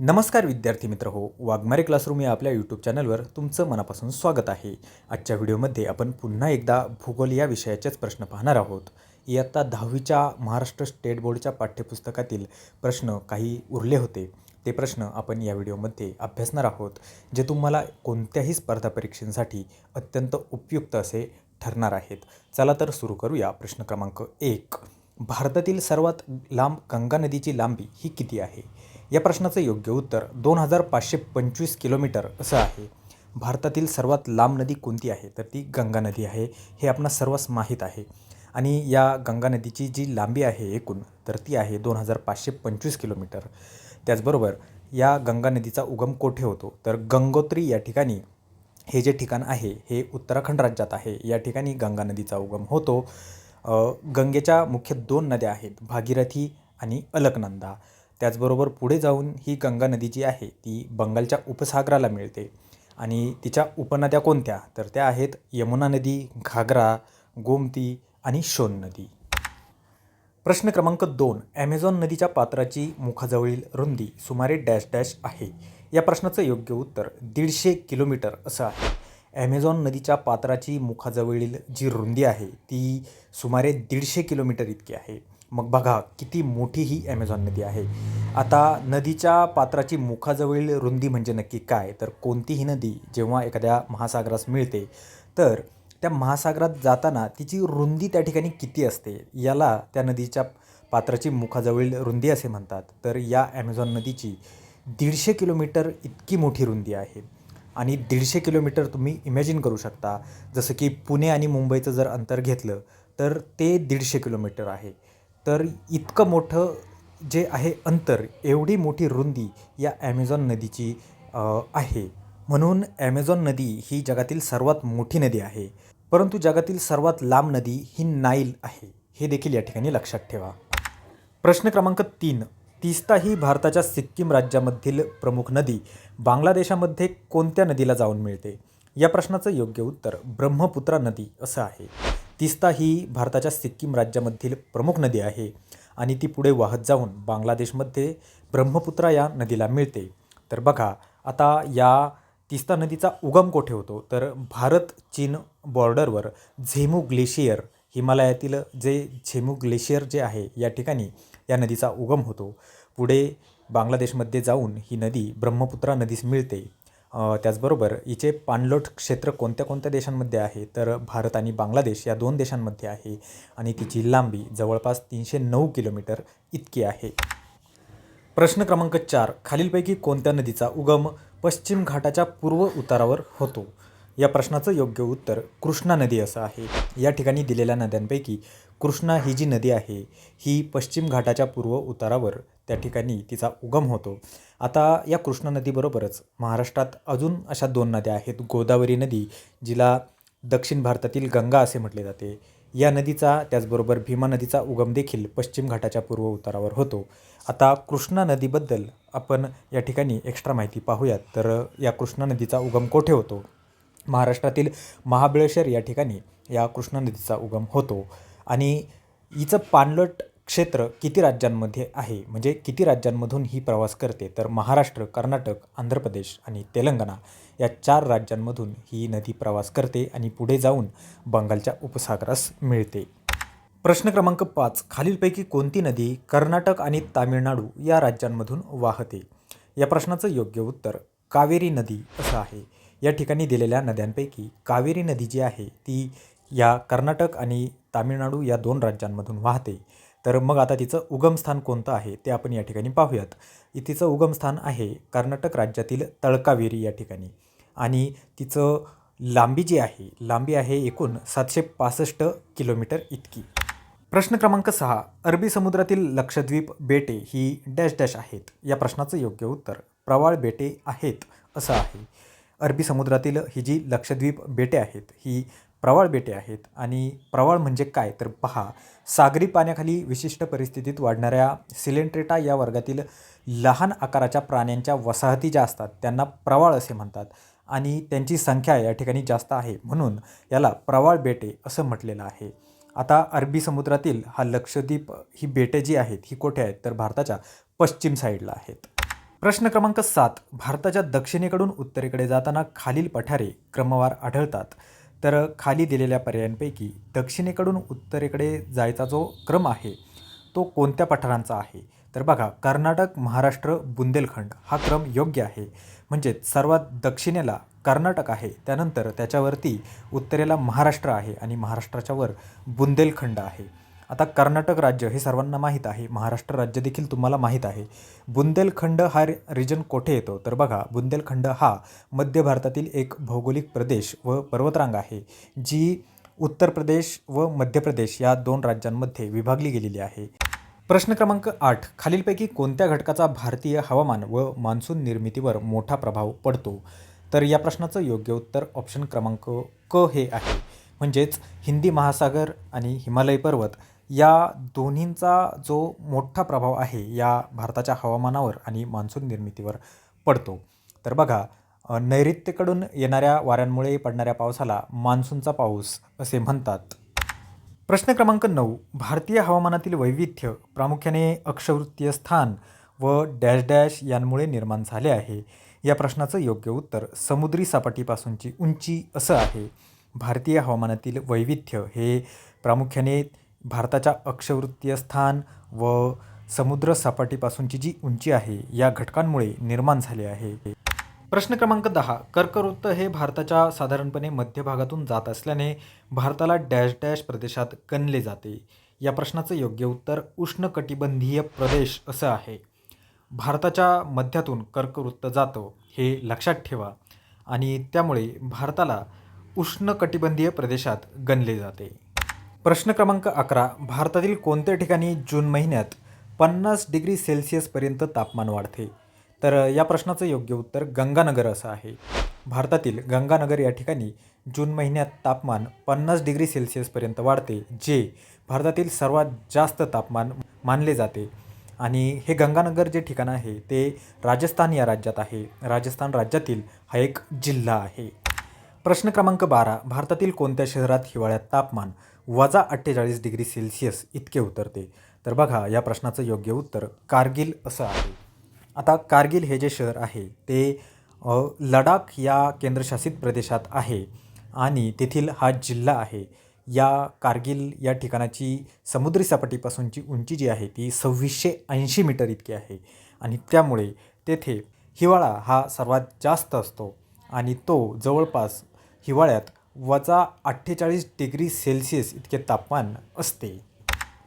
नमस्कार विद्यार्थी मित्र हो वाघमारे क्लासरूम या आपल्या यूट्यूब चॅनलवर तुमचं मनापासून स्वागत आहे. आजच्या व्हिडिओमध्ये आपण पुन्हा एकदा भूगोल या विषयाचेच प्रश्न पाहणार आहोत. इयत्ता दहावीच्या महाराष्ट्र स्टेट बोर्डच्या पाठ्यपुस्तकातील प्रश्न काही उरले होते. ते प्रश्न आपण या व्हिडिओमध्ये अभ्यासणार आहोत जे तुम्हाला कोणत्याही स्पर्धा परीक्षेसाठी अत्यंत उपयुक्त असे ठरणार आहेत. चला तर सुरू करूया प्रश्न क्रमांक एक. भारतातील सर्वात लांब गंगा नदीची लांबी ही किती आहे? या प्रश्नाचं योग्य उत्तर दोन हजार पाचशे पंचवीस किलोमीटर असं आहे. भारतातील सर्वात लांब नदी कोणती आहे? तर ती गंगा नदी आहे. हे आपणास सर्वांस माहीत आहे. आणि या गंगा नदीची जी लांबी आहे एकूण तर ती आहे दोन हजार पाचशे पंचवीस किलोमीटर. त्याचबरोबर या गंगा नदीचा उगम कोठे होतो? तर गंगोत्री या ठिकाणी हे जे ठिकाण आहे हे उत्तराखंड राज्यात आहे. या ठिकाणी गंगा नदीचा उगम होतो. गंगेच्या मुख्य दोन नद्या आहेत भागीरथी आणि अलकनंदा. त्याचबरोबर पुढे जाऊन ही गंगा नदी जी आहे ती बंगालच्या उपसागराला मिळते. आणि तिच्या उपनद्या कोणत्या? तर त्या आहेत यमुना नदी घागरा गोमती आणि शोन नदी. प्रश्न क्रमांक दोन. ॲमेझॉन नदीच्या पात्राची मुखाजवळील रुंदी सुमारे डॅश डॅश आहे. या प्रश्नाचं योग्य उत्तर दीडशे किलोमीटर असं आहे. ॲमेझॉन नदीच्या पात्राची मुखाजवळील जी रुंदी आहे ती सुमारे दीडशे किलोमीटर इतकी आहे. मग बघा किती मोठी ही ॲमेझॉन नदी आहे. आता नदीच्या पात्राची मुखाजवळील रुंदी म्हणजे नक्की काय? तर कोणतीही नदी जेव्हा एखाद्या महासागरास मिळते तर त्या महासागरात जाताना तिची रुंदी त्या ठिकाणी किती असते? याला त्या नदीच्या पात्राची मुखाजवळील रुंदी असे म्हणतात. तर या ॲमेझॉन नदीची दीडशे किलोमीटर इतकी मोठी रुंदी आहे. आणि दीडशे किलोमीटर तुम्ही इमॅजिन करू शकता. जसं की पुणे आणि मुंबईचं जर अंतर घेतलं तर ते दीडशे किलोमीटर आहे. तर इतकं मोठं जे आहे अंतर एवढी मोठी रुंदी या ॲमेझॉन नदीची आहे. म्हणून ॲमेझॉन नदी ही जगातील सर्वात मोठी नदी आहे. परंतु जगातील सर्वात लांब नदी ही नाईल आहे. हे देखील या ठिकाणी लक्षात ठेवा. प्रश्न क्रमांक तीन. तीस्ता ही भारताच्या सिक्कीम राज्यामधील प्रमुख नदी. बांगलादेशामध्ये कोणत्या नदीला जाऊन मिळते? या प्रश्नाचं योग्य उत्तर ब्रह्मपुत्रा नदी असं आहे. तिस्ता ही भारताच्या सिक्कीम राज्यामधील प्रमुख नदी आहे आणि ती पुढे वाहत जाऊन बांगलादेशमध्ये ब्रह्मपुत्रा या नदीला मिळते. तर बघा आता या तिस्ता नदीचा उगम कोठे होतो? तर भारत चीन बॉर्डरवर झेमू ग्लेशियर हिमालयातील जे झेमू ग्लेशियर जे आहे या ठिकाणी या नदीचा उगम होतो. पुढे बांगलादेशमध्ये जाऊन ही नदी ब्रह्मपुत्रा नदीस मिळते. त्याचबरोबर हिचे पाणलोट क्षेत्र कोणत्या कोणत्या देशांमध्ये आहे? तर भारत आणि बांगलादेश या दोन देशांमध्ये आहे आणि तिची लांबी जवळपास तीनशे नऊ किलोमीटर इतकी आहे. प्रश्न क्रमांक चार खालीलपैकी कोणत्या नदीचा उगम पश्चिम घाटाच्या पूर्व उतारावर होतो? या प्रश्नाचं योग्य उत्तर कृष्णा नदी असं आहे. या ठिकाणी दिलेल्या नद्यांपैकी कृष्णा ही जी नदी आहे ही पश्चिम घाटाच्या पूर्व उतारावर त्या ठिकाणी तिचा उगम होतो. आता या कृष्णा नदीबरोबरच महाराष्ट्रात अजून अशा दोन नद्या आहेत. गोदावरी नदी जिला दक्षिण भारतातील गंगा असे म्हटले जाते. या नदीचा त्याचबरोबर भीमा नदीचा उगम देखील पश्चिम घाटाच्या पूर्व उतारावर होतो. आता कृष्णा नदीबद्दल आपण या ठिकाणी एक्स्ट्रा माहिती पाहूयात. तर या कृष्णा नदीचा उगम कोठे होतो? महाराष्ट्रातील महाबळेश्वर या ठिकाणी या कृष्णा नदीचा उगम होतो. आणि हिचं पाणलोट क्षेत्र किती राज्यांमध्ये आहे? म्हणजे किती राज्यांमधून ही प्रवास करते? तर महाराष्ट्र कर्नाटक आंध्र प्रदेश आणि तेलंगणा या चार राज्यांमधून ही नदी प्रवास करते आणि पुढे जाऊन बंगालच्या उपसागरास मिळते. प्रश्न क्रमांक पाच. खालीलपैकी कोणती नदी कर्नाटक आणि तामिळनाडू या राज्यांमधून वाहते? या प्रश्नाचं योग्य उत्तर कावेरी नदी असं आहे. या ठिकाणी दिलेल्या नद्यांपैकी कावेरी नदी जी आहे ती या कर्नाटक आणि तामिळनाडू या दोन राज्यांमधून वाहते. तर मग आता तिचं उगमस्थान कोणतं आहे ते आपण या ठिकाणी पाहूयात. तिचं उगमस्थान आहे कर्नाटक राज्यातील तळकावेरी या ठिकाणी. आणि तिचं लांबी जी आहे लांबी आहे एकूण सातशे पासष्ट किलोमीटर इतकी. प्रश्न क्रमांक सहा अरबी समुद्रातील लक्षद्वीप बेटे ही डॅश डॅश आहेत? या प्रश्नाचं योग्य उत्तर प्रवाळ बेटे आहेत असं आहे. अरबी समुद्रातील ही जी लक्षद्वीप बेटे आहेत ही प्रवाळ बेटे आहेत. आणि प्रवाळ म्हणजे काय? तर पहा सागरी पाण्याखाली विशिष्ट परिस्थितीत वाढणाऱ्या सिलेंट्रेटा या वर्गातील लहान आकाराच्या प्राण्यांच्या वसाहती ज्या असतात त्यांना प्रवाळ असे म्हणतात. आणि त्यांची संख्या या ठिकाणी जास्त आहे. म्हणून याला प्रवाळ बेटे असं म्हटलेलं आहे. आता अरबी समुद्रातील हा लक्षद्वीप ही बेटे जी आहेत ही कोठे आहेत? तर भारताच्या पश्चिम साईडला आहेत. प्रश्न क्रमांक सात भारताच्या दक्षिणेकडून उत्तरेकडे जाताना खालील पठारे क्रमवार आढळतात. तर खाली दिलेल्या पर्यायांपैकी दक्षिणेकडून उत्तरेकडे जायचा जो क्रम आहे तो कोणत्या पठारांचा आहे? तर बघा कर्नाटक महाराष्ट्र बुंदेलखंड हा क्रम योग्य आहे. म्हणजेच सर्वात दक्षिणेला कर्नाटक आहे त्यानंतर त्याच्यावरती उत्तरेला महाराष्ट्र आहे आणि महाराष्ट्राच्या वर बुंदेलखंड आहे. आता कर्नाटक राज्य हे सर्वांना माहीत आहे महाराष्ट्र राज्य देखील तुम्हाला माहीत आहे. बुंदेलखंड हा रिजन कोठे येतो? तर बघा बुंदेलखंड हा मध्य भारतातील एक भौगोलिक प्रदेश व पर्वतरांग आहे जी उत्तर प्रदेश व मध्य प्रदेश या दोन राज्यांमध्ये विभागली गेलेली आहे. प्रश्न क्रमांक आठ. खालीलपैकी कोणत्या घटकाचा भारतीय हवामान व मान्सून निर्मितीवर मोठा प्रभाव पडतो? तर या प्रश्नाचं योग्य उत्तर ऑप्शन क्रमांक क हे आहे. म्हणजेच हिंदी महासागर आणि हिमालय पर्वत या दोन्हींचा जो मोठा प्रभाव आहे या भारताच्या हवामानावर आणि मान्सून निर्मितीवर पडतो. तर बघा नैऋत्येकडून येणाऱ्या वाऱ्यांमुळे पडणाऱ्या पावसाला मान्सूनचा पाऊस असे म्हणतात. प्रश्न क्रमांक नऊ भारतीय हवामानातील वैविध्य प्रामुख्याने अक्षवृत्तीय स्थान व डॅश डॅश यांमुळे निर्माण झाले आहे. या प्रश्नाचं योग्य उत्तर समुद्री सपाटीपासूनची उंची असं आहे. भारतीय हवामानातील वैविध्य हे प्रामुख्याने भारताच्या अक्षवृत्तीय स्थान व समुद्र सपाटीपासूनची जी उंची आहे या घटकांमुळे निर्माण झाले आहे. प्रश्न क्रमांक दहा कर्कवृत्त हे भारताच्या साधारणपणे मध्य भागातून जात असल्याने भारताला डॅश डॅश प्रदेशात गणले जाते. या प्रश्नाचं योग्य उत्तर उष्णकटिबंधीय प्रदेश असं आहे. भारताच्या मध्यातून कर्कवृत्त जातं हे लक्षात ठेवा आणि त्यामुळे भारताला उष्णकटिबंधीय प्रदेशात गणले जाते. प्रश्न क्रमांक अकरा भारतातील कोणत्या ठिकाणी जून महिन्यात पन्नास डिग्री सेल्सिअसपर्यंत तापमान वाढते? तर या प्रश्नाचं योग्य उत्तर गंगानगर असं आहे. भारतातील गंगानगर या ठिकाणी जून महिन्यात तापमान पन्नास डिग्री सेल्सिअसपर्यंत वाढते जे भारतातील सर्वात जास्त तापमान मानले जाते. आणि हे गंगानगर जे ठिकाण आहे ते राजस्थान या राज्यात आहे. राजस्थान राज्यातील हा एक जिल्हा आहे. प्रश्न क्रमांक बारा भारतातील कोणत्या शहरात हिवाळ्यात तापमान वजा अठ्ठेचाळीस डिग्री सेल्सिअस इतके उतरते. तर बघा या प्रश्नाचं योग्य उत्तर कारगिल असं आहे. आता कारगिल हे जे शहर आहे ते लडाख या केंद्रशासित प्रदेशात आहे आणि तेथील हा जिल्हा आहे. या कारगिल या ठिकाणाची समुद्री सपाटीपासूनची उंची जी आहे ती सव्वीसशे ऐंशी मीटर इतकी आहे. आणि त्यामुळे तेथे हिवाळा हा सर्वात जास्त असतो आणि तो जवळपास हिवाळ्यात वजा अठ्ठेचाळीस डिग्री सेल्सिअस इतके तापमान असते.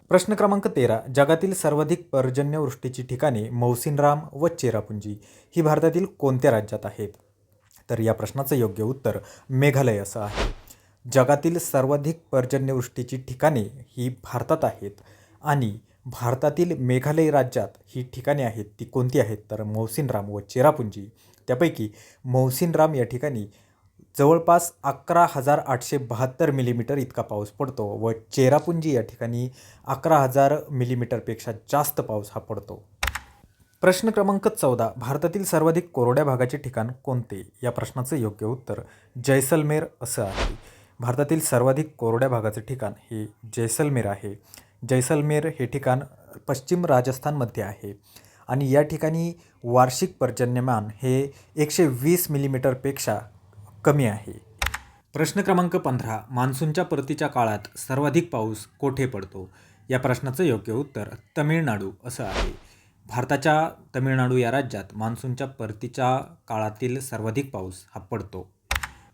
प्रश्न क्रमांक तेरा. जगातील सर्वाधिक पर्जन्यवृष्टीची ठिकाणे मौसिनराम व चेरापुंजी ही भारतातील कोणत्या राज्यात आहेत? तर या प्रश्नाचं योग्य उत्तर मेघालय असं आहे. जगातील सर्वाधिक पर्जन्यवृष्टीची ठिकाणे ही भारतात आहेत आणि भारतातील मेघालय राज्यात ही ठिकाणे आहेत ती कोणती आहेत? तर मौसिनराम व चेरापुंजी. त्यापैकी मौसिनराम या ठिकाणी जवळपास अकरा हजार आठशे बहात्तर मिलीमीटर इतका पाऊस पडतो व चेरापुंजी या ठिकाणी अकरा हजार मिलीमीटरपेक्षा जास्त पाऊस हा पडतो. प्रश्न क्रमांक चौदा भारतातील सर्वाधिक कोरड्या भागाचे ठिकाण कोणते? या प्रश्नाचं योग्य उत्तर जैसलमेर असं आहे. भारतातील सर्वाधिक कोरड्या भागाचे ठिकाण हे जैसलमेर आहे. जैसलमेर हे ठिकाण पश्चिम राजस्थानमध्ये आहे आणि या ठिकाणी वार्षिक पर्जन्यमान हे एकशे वीस मिलीमीटरपेक्षा कमी आहे. प्रश्न क्रमांक पंधरा. मान्सूनच्या परतीच्या काळात सर्वाधिक पाऊस कोठे पडतो? या प्रश्नाचं योग्य उत्तर तमिळनाडू असं आहे. भारताच्या तमिळनाडू या राज्यात मान्सूनच्या परतीच्या काळातील सर्वाधिक पाऊस हा पडतो.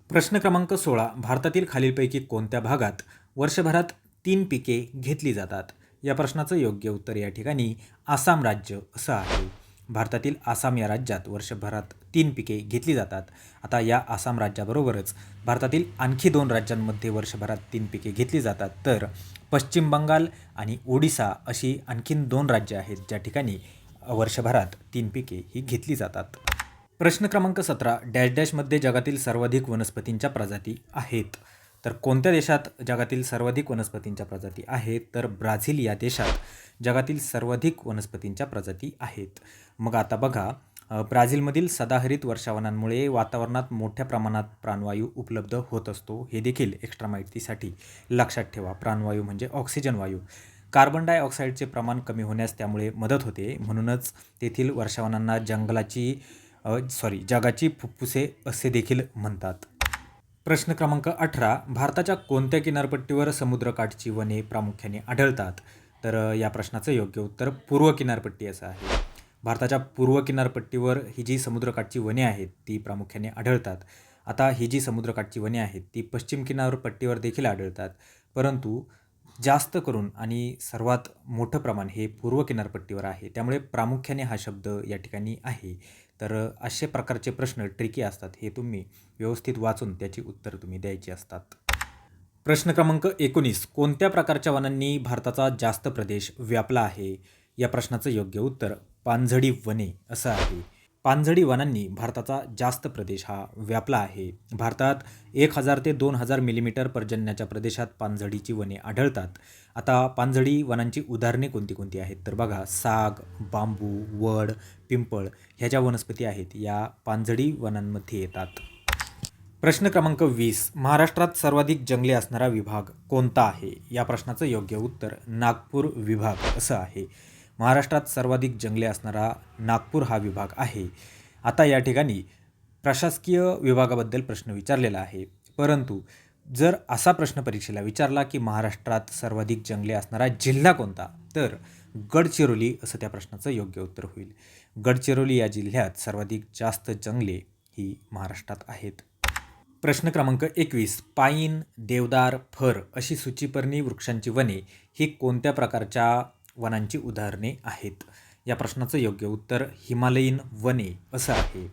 प्रश्न क्रमांक सोळा. भारतातील खालीलपैकी कोणत्या भागात वर्षभरात तीन पिके घेतली जातात? या प्रश्नाचं योग्य उत्तर या ठिकाणी आसाम राज्य असं आहे. भारतातील आसाम या राज्यात वर्षभरात तीन पिके घेतली जातात. आता या आसाम राज्याबरोबरच भारतातील आणखी दोन राज्यांमध्ये वर्षभरात तीन पिके घेतली जातात. तर पश्चिम बंगाल आणि ओडिसा अशी आणखीन दोन राज्य आहेत ज्या ठिकाणी वर्षभरात तीन पिके ही घेतली जातात. प्रश्न क्रमांक सतरा डॅश डॅशमध्ये जगातील सर्वाधिक वनस्पतींच्या प्रजाती आहेत. तर कोणत्या देशात जगातील सर्वाधिक वनस्पतींच्या प्रजाती आहेत? तर ब्राझील या देशात जगातील सर्वाधिक वनस्पतींच्या प्रजाती आहेत. मग आता बघा ब्राझीलमधील सदाहरित वर्षावनांमुळे वातावरणात मोठ्या प्रमाणात प्राणवायू उपलब्ध होत असतो. हे देखील एक्स्ट्रा माहितीसाठी लक्षात ठेवा. प्राणवायू म्हणजे ऑक्सिजन वायू. कार्बन डायऑक्साईडचे प्रमाण कमी होण्यास त्यामुळे मदत होते. म्हणूनच तेथील वर्षावनांना जंगलाची सॉरी जगाची फुफ्फुसे असे देखील म्हणतात. प्रश्न क्रमांक अठरा भारताच्या कोणत्या किनारपट्टीवर समुद्रकाठची वने प्रामुख्याने आढळतात? तर या प्रश्नाचं योग्य उत्तर पूर्व किनारपट्टी असं आहे. भारताच्या पूर्व किनारपट्टीवर ही जी समुद्रकाठची वने आहेत ती प्रामुख्याने आढळतात. आता ही जी समुद्रकाठची वने आहेत ती पश्चिम किनारपट्टीवर देखील आढळतात. परंतु जास्त करून आणि सर्वात मोठं प्रमाण हे पूर्व किनारपट्टीवर आहे. त्यामुळे प्रामुख्याने हा शब्द या ठिकाणी आहे. तर असे प्रकारचे प्रश्न ट्रिकी असतात हे तुम्ही व्यवस्थित वाचून त्याची उत्तर तुम्ही द्यायची असतात. प्रश्न क्रमांक एकोणीस. कोणत्या प्रकारच्या वनांनी भारताचा जास्त प्रदेश व्यापला आहे? या प्रश्नाचं योग्य उत्तर पानझडी वने असं आहे. पानझडी वनांनी भारताचा जास्त प्रदेश हा व्यापला आहे. भारतात एक हजार ते दोन हजार मिलीमीटर पर्जन्याच्या प्रदेशात पानझडीची वने आढळतात. आता पानझडी वनांची उदाहरणे कोणती कोणती आहेत? तर बघा साग बांबू वड पिंपळ ह्या ज्या वनस्पती आहेत या पानझडी वनांमध्ये येतात. प्रश्न क्रमांक वीस महाराष्ट्रात सर्वाधिक जंगले असणारा विभाग कोणता आहे? या प्रश्नाचं योग्य उत्तर नागपूर विभाग असं आहे. महाराष्ट्रात सर्वाधिक जंगले असणारा नागपूर हा विभाग आहे. आता या ठिकाणी प्रशासकीय विभागाबद्दल प्रश्न विचारलेला आहे. परंतु जर असा प्रश्न परीक्षेला विचारला की महाराष्ट्रात सर्वाधिक जंगले असणारा जिल्हा कोणता? तर गडचिरोली असं त्या प्रश्नाचं योग्य उत्तर होईल. गडचिरोली या जिल्ह्यात सर्वाधिक जास्त जंगले ही महाराष्ट्रात आहेत. प्रश्न क्रमांक एकवीस पाईन देवदार फर अशी सूचीपर्णी वृक्षांची वने ही कोणत्या प्रकारच्या वनांची उदाहरणे आहेत? या प्रश्नाचं योग्य उत्तर हिमालयीन वने असं आहे.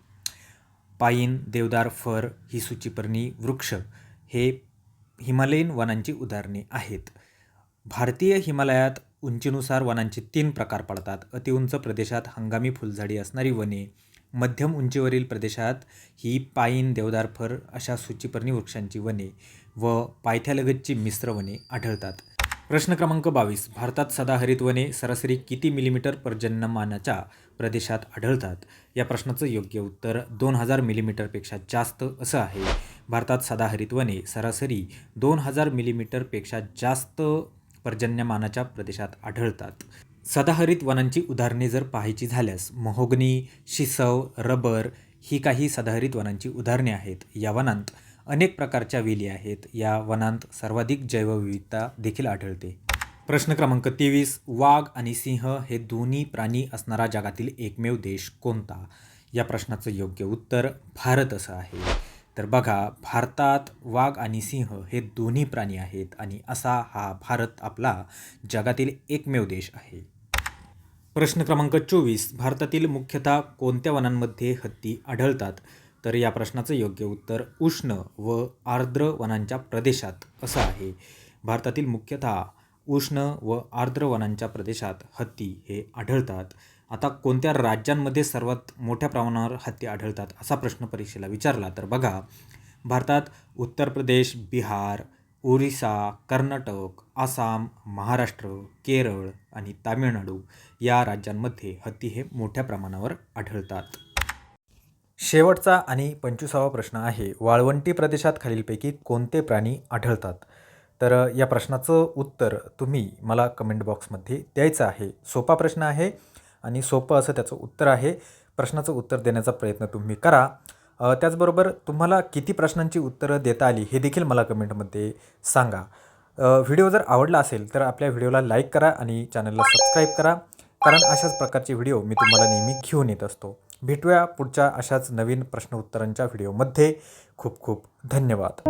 पाईन देवदार फर ही सूचीपर्णी वृक्ष हे हिमालयीन वनांची उदाहरणे आहेत. भारतीय हिमालयात उंचीनुसार वनांचे तीन प्रकार पडतात. अतिउंच प्रदेशात हंगामी फुलझाडी असणारी वने मध्यम उंचीवरील प्रदेशात ही पाईन देवदार फर अशा सूचीपर्णी वृक्षांची वने व पायथ्यालगतची मिश्र वने आढळतात. प्रश्न क्रमांक बावीस. भारतात सदाहरित वने सरासरी किती मिलीमीटर पर्जन्यमानाच्या प्रदेशात आढळतात? या प्रश्नाचं योग्य उत्तर दोन हजार मिलीमीटरपेक्षा जास्त असं आहे. भारतात सदाहरित वने सरासरी दोन हजार मिलीमीटरपेक्षा जास्त पर्जन्यमानाच्या प्रदेशात आढळतात. सदाहरित वनांची उदाहरणे जर पाहायची झाल्यास महोगनी शिसव रबर ही काही सदाहरित वनांची उदाहरणे आहेत. या वनांत अनेक प्रकारच्या वेली आहेत. या वनांत सर्वाधिक जैवविविधता देखील आढळते. प्रश्न क्रमांक तेवीस वाघ आणि सिंह हे दोन्ही प्राणी असणारा जगातील एकमेव देश कोणता? या प्रश्नाचं योग्य उत्तर भारत असं आहे. तर बघा भारतात वाघ आणि सिंह हे दोन्ही प्राणी आहेत आणि असा हा भारत आपला जगातील एकमेव देश आहे. प्रश्न क्रमांक चोवीस. भारतातील मुख्यतः कोणत्या वनांमध्ये हत्ती आढळतात? तर या प्रश्नाचं योग्य उत्तर उष्ण व आर्द्र वनांच्या प्रदेशात असं आहे. भारतातील मुख्यतः उष्ण व आर्द्र वनांच्या प्रदेशात हत्ती हे आढळतात. आता कोणत्या राज्यांमध्ये सर्वात मोठ्या प्रमाणावर हत्ती आढळतात असा प्रश्न परीक्षेला विचारला तर बघा भारतात उत्तर प्रदेश बिहार ओरिसा कर्नाटक आसाम महाराष्ट्र केरळ आणि तामिळनाडू या राज्यांमध्ये हत्ती हे मोठ्या प्रमाणावर आढळतात. शेवटचा आणि पंचवीसावा प्रश्न आहे वाळवंटी प्रदेशात खालीलपैकी कोणते प्राणी आढळतात? तर या प्रश्नाचं उत्तर तुम्ही मला कमेंट बॉक्समध्ये द्यायचं आहे. सोपा प्रश्न आहे आणि सोपं असं त्याचं उत्तर आहे. प्रश्नाचं उत्तर देण्याचा प्रयत्न तुम्ही करा. त्याचबरोबर तुम्हाला किती प्रश्नांची उत्तरं देता आली हे देखील मला कमेंटमध्ये सांगा. व्हिडिओ जर आवडला असेल तर आपल्या व्हिडिओला लाईक करा आणि चॅनलला सबस्क्राईब करा. कारण अशाच प्रकारचे व्हिडिओ मी तुम्हाला नेहमी घेऊन येत असतो. भेटूया पुढच्या अशाच नवीन प्रश्न उत्तरांच्या व्हिडिओमध्ये. खूप खूप धन्यवाद.